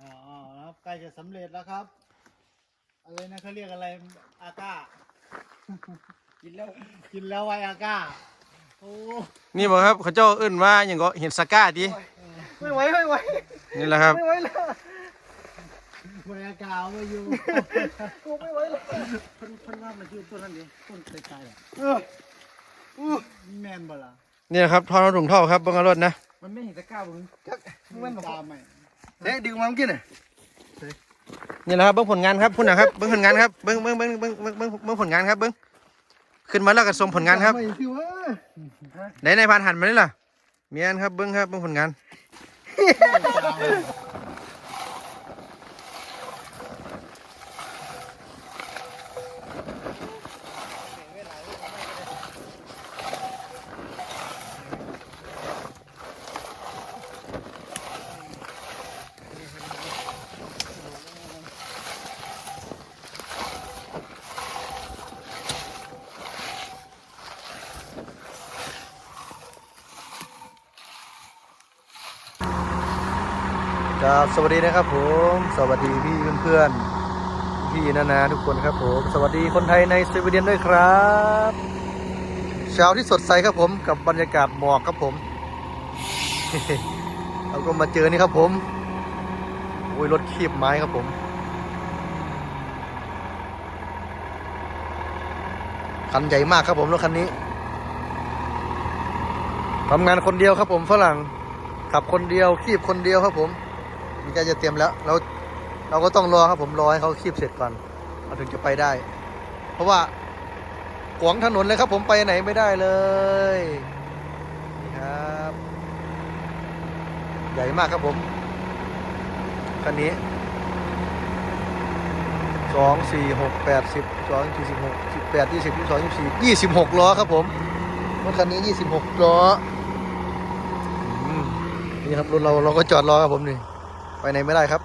อ๋อครับใกล้จะสำเร็จแล้วครับอะไรนะเขาเรียกอะไรอาก้า กินแล้วกินแล้วไวอาก้าโอ้นี่บอกครับเขาเจ้าเอิ้นว่าอย่างก็เห็ดสก้าดิไม่ไหวไม่ไหวนี่แหละครับไม่ไหวแล้วไวอาก้าเอาไม่อยู่กูไม่ไหวแล้วเพิ่นเพิ่นว่ามันคือต้นนั้นดิต้นไกลๆอะเอออู้แม่นบ่ล่ะนี่แหละครับทอดถุงเท่าครับเบังเอารถนะ มันไม่เห็นตะกร้ามึงจักมึงมัมันนบอกตามไหมเฮ้ยดึงมาเมื่อกี้น่ะนี่แหละครับเบิ้งผลงานครับพุ่นนะครับเบิ้งผลงานครับเบิ้งเบิ้งเบิ้งเบิ้งเบิ้งเบิ้งเบิ้งผลงานครับเบิ้งขึ้นมาแล้วก็ชมผลงานครับไม่สิวะไหนในพานหันมานี่ล่ะเมียนครับเบิ้งครับเบิ้งผลงาน ครับสวัสดีนะครับผม สวัสดีพี่เพื่อนๆพี่นานาทุกคนครับผม สวัสดีคนไทยในสวีเดนด้วยครับเช้าที่สดใสครับผมกับบรรยากาศหมอกครับผม เราก็มาเจอนี่ครับผมโอ้ยรถคีบไม้ครับผมคันใหญ่มากครับผมรถคันนี้ทำงานคนเดียวครับผมฝรั่งขับคนเดียว คีบคนเดียวครับผม มีใกล้จะเตรียมแล้วเราเราก็ต้องรอครับผมรอให้เขาคีบเสร็จก่อนเราถึงจะไปได้ เพราะว่าขวางถนนเลยครับ ผมไปไหนไม่ได้เลยนี่ครับ ใหญ่มากครับผมคันนี้สองสี่หกแปดสิบสองสี่สิบหกสิบแปดยี่สิบยี่สิบสองยี่สิบสี่ยี่สิบหกล้อครับผมรถคันนี้ยี่สิบหกล้อนี่ครับรถเราเราก็จอดรอครับผมนี่ ไปไหนไม่ได้ครับ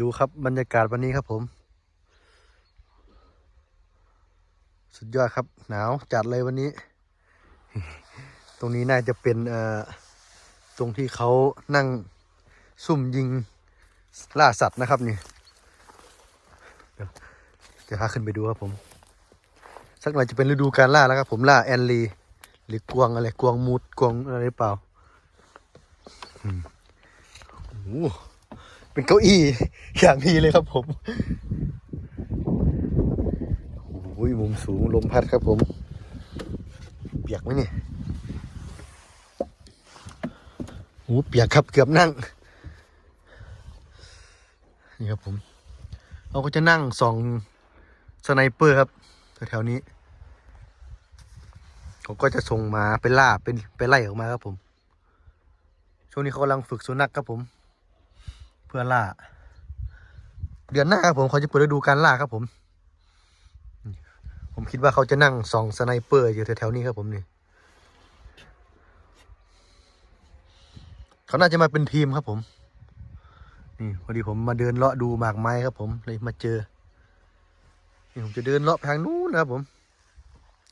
ดูครับบรรยากาศวันนี้ครับผม สุดยอดครับ หนาวจัดเลยวันนี้ ตรงนี้น่าจะเป็นเอ่อตรงที่เขานั่งซุ่มยิง ล่าสัตว์นะครับนี่เดี๋ยวจะพาขึ้นไปดูครับผม สักหน่อยจะเป็นฤดูการล่าแล้วครับผมล่าแอนลีหรือกวางอะไรกวางมูดกวางอะไรหรือเปล่าอืมโอ้เป็นเก้าอี้อย่างนี้เลยครับผมโอ้ยมุมสูงลมพัดครับผม เปียกไหมเนี่ยโอ้เปียกครับเกือบนั่ง นี่ครับผม เราก็จะนั่งส่องสไนเปอร์ครับแถวๆนี้เขาก็จะส่งมาไปล่าเป็นไปไล่ออกมาครับผม ช่วงนี้เขากำลังฝึกสุนัขครับผม เพื่อล่า เดือนหน้าครับผมเขาจะเปิดฤดูการล่าครับผม ผมคิดว่าเขาจะนั่งส่องสไนเปอร์อยู่แถวๆนี้ครับผมนี่เขาน่าจะมาเป็นทีมครับผม นี่พอดีผมมาเดินเลาะดูหมากไม้ครับผมเลยมาเจอนี่ผมจะเดินเลาะทางนู้นนะครับผม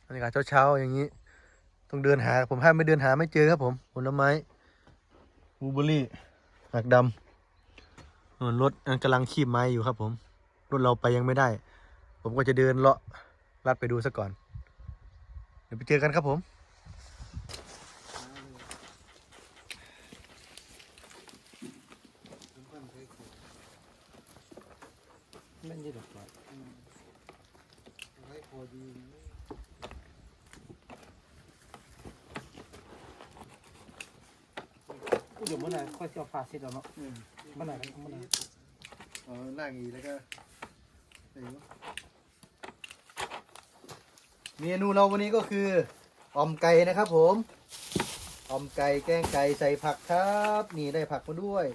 บรรยากาศเช้าๆอย่างนี้ ต้องเดินหาผมห้ามไม่เดินหาไม่เจอครับผมผลไม้บูเบอรี่หมากดำส่วนรถกำลังขีบไม้อยู่ครับ ผมรถเราไปยังไม่ได้ ผมก็จะเดินเลาะลัดไปดูซะก่อน เดี๋ยวไปเจอกันครับผม มันยืดออกมาไว้พอดีกูเดี๋ยวเมื่อไหร่ค่อยเสียวผ่าเสร็จแล้วเนาะเมื่อไหร่กันเมื่อไหร่เออนั่งอีกแล้วก็ไหนวะเมนูเราวันนี้ก็คือออมไก่นะครับผมออมไก่แกงไก่ใส่ผักครับ นี่ได้ผักมาด้วย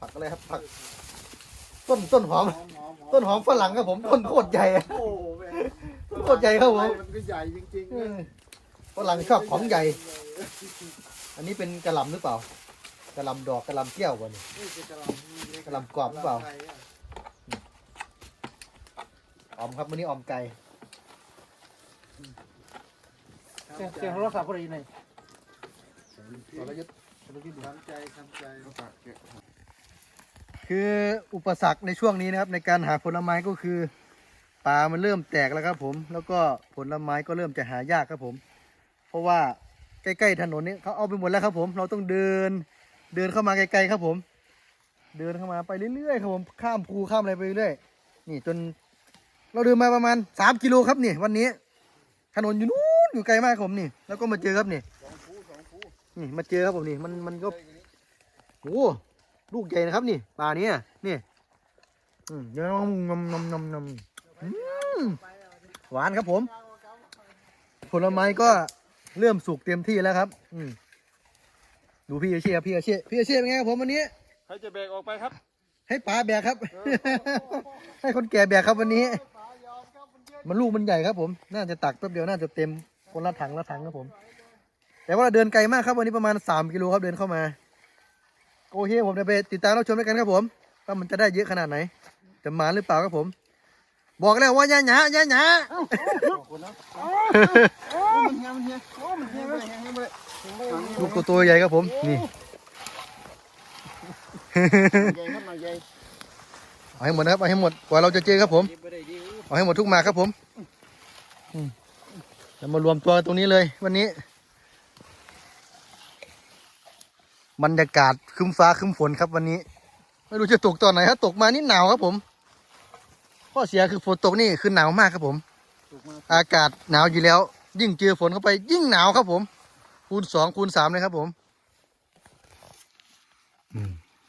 ผักอะไรครับผัก ต้นต้นหอม ต้นหอมฝรั่งครับผมต้นโคตรใหญ่อะโอ้แม่ต้นโคตรใหญ่ครับผมมันก็ใหญ่จริงเออฝรั่งชอบของใหญ่ อันนี้เป็นกระหล่ำหรือเปล่ากระหลำดอกกระหลำเกี้ยววะนี่กระหลำกรอบหรือเปล่าออมครับวันนี้ออมไก่เสียงเสียงโทรศัพท์พอดีเลยเราแล้วยึดทำใจทำใจ คืออุปสรรคในช่วงนี้นะครับ ในการหาผลไม้ก็คือปลามันเริ่มแตกแล้วครับผม แล้วก็ผลไม้ก็เริ่มจะหายากครับผม เพราะว่าใกล้ๆถนนนี้เขาเอาไปหมดแล้วครับผม เราต้องเดินเดินเข้ามาไกลๆครับผม เดินเข้ามาไปเรื่อยๆครับผมข้ามภูข้ามอะไรไปเรื่อยนี่จนเราเดินมาประมาณสามกิโลครับนี่วันนี้ ถนนอยู่นู้นอยู่ไกลมากครับผมนี่ แล้วก็มาเจอครับนี่นี่มาเจอครับผมนี่มันมันก็โอ้ ลูกใหญ่นะครับนี่ปลาเนี้ยนี่อืมเดี๋ยวนำนำนำนำนำอืมหวานครับผม ผลไม้ก็เริ่มสุกเต็มที่แล้วครับ อืมดูพี่อาเชียพี่อาเชียพี่อาเชียเป็นไงครับผมวันนี้ใครจะแบกออกไปครับ ให้ป๋าแบกครับ ให้คนแก่แบกครับวันนี้ มันลูกมันใหญ่ครับผม น่าจะตักแป๊บเดียวน่าจะเต็มคนละถังละถังครับผม แต่ว่าเราเดินไกลมากครับวันนี้ประมาณสามกิโลครับเดินเข้ามา โอเคผมจะไปติดตามรับชมด้วยกันครับผมว่ามันจะได้เยอะขนาดไหน จะมาหรือเปล่าครับผม บอกแล้วว่าย่าหยาย่าหยาลูกตัวตัวใหญ่ครับผม นี่เอาให้หมดนะครับเอาให้หมดกว่าเราจะเจอครับผมเอาให้หมดทุกมาครับผมจะมารวมตัวตรงนี้เลยวันนี้ บรรยากาศคึ้มฟ้าคึ้มฝนครับวันนี้ ไม่รู้จะตกตอนไหนครับตกมานี่หนาวครับผมข้อเสียคือฝนตกนี่คือหนาวมากครับผม อากาศหนาวอยู่แล้ว ยิ่งเจอฝนเข้าไป ยิ่งหนาวครับผม คูณสองคูณสามเลยครับผมอื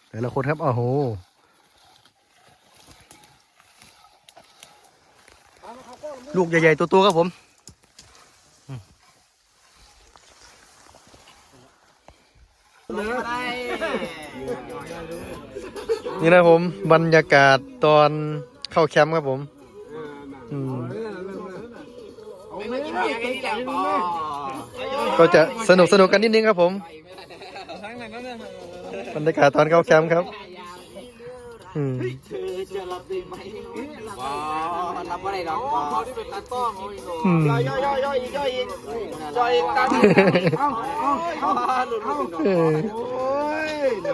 แต่ละคนครับโอ้โหลูกใหญ่ๆตัวๆครับผม นี่นะผมบรรยากาศตอนเข้าแคมป์ครับผมอืมก็จะสนุกสนุกกันนิดนึงครับผม บรรยากาศตอนเข้าแคมป์ครับอืมรับอะไรหรอกพอที่เป็นตาต้องโอ้ยอืมย่อยย่อยย่อยย่อยย่อยอีกย่อยอีกตา หลุดหลุดเออโอ้ยนะ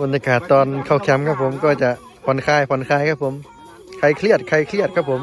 บรรยากาศตอนเข้าแคมป์ครับผมก็จะผ่อนคลายผ่อนคลายครับผม ใครเครียดใครเครียดครับผม